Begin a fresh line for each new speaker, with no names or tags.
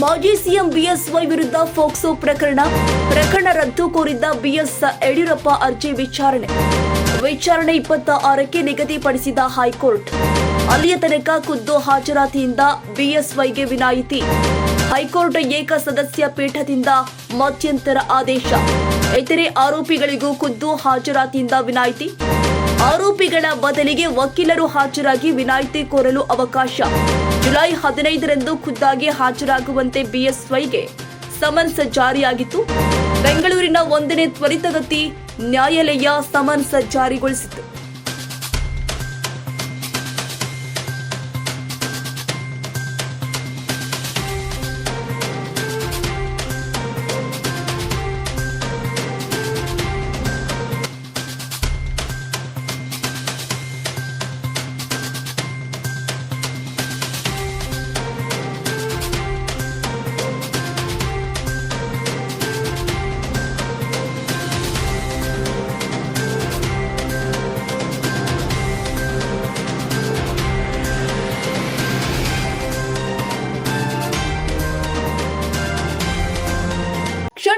ಮಾಜಿ CM BSY ವಿರುದ್ಧ ಫೋಕ್ಸೋ ಪ್ರಕರಣ. ಪ್ರಕರಣ ರದ್ದು ಕೋರಿದ್ದ ಬಿಎಸ್ ಯಡಿಯೂರಪ್ಪ ಅರ್ಜಿ ವಿಚಾರಣೆ. ವಿಚಾರಣೆ ಇಪ್ಪತ್ತ ಆರಕ್ಕೆ ನಿಗದಿಪಡಿಸಿದ ಹೈಕೋರ್ಟ್. ಅಲ್ಲಿಯ ತನಕ ಖುದ್ದು ಹಾಜರಾತಿಯಿಂದ ಬಿಎಸ್ವೈಗೆ ವಿನಾಯಿತಿ. ಹೈಕೋರ್ಟ್ ಏಕ ಸದಸ್ಯ ಪೀಠದಿಂದ ಮಧ್ಯಂತರ ಆದೇಶ. ಇತರೆ ಆರೋಪಿಗಳಿಗೂ ಖುದ್ದು ಹಾಜರಾತಿಯಿಂದ ವಿನಾಯಿತಿ. ಆರೋಪಿಗಳ ಬದಲಿಗೆ ವಕೀಲರು ಹಾಜರಾಗಿ ವಿನಾಯಿತಿ ಕೋರಲು ಅವಕಾಶ. ಜುಲೈ ಹದಿನೈದರಂದು ಖುದ್ದಾಗಿ ಹಾಜರಾಗುವಂತೆ ಬಿಎಸ್ವೈಗೆ ಸಮನ್ಸ್ ಜಾರಿಯಾಗಿತ್ತು. ಬೆಂಗಳೂರಿನ ಒಂದನೇ ತ್ವರಿತಗತಿ ನ್ಯಾಯಾಲಯ ಸಮನ್ಸ್ ಜಾರಿಗೊಳಿಸಿತು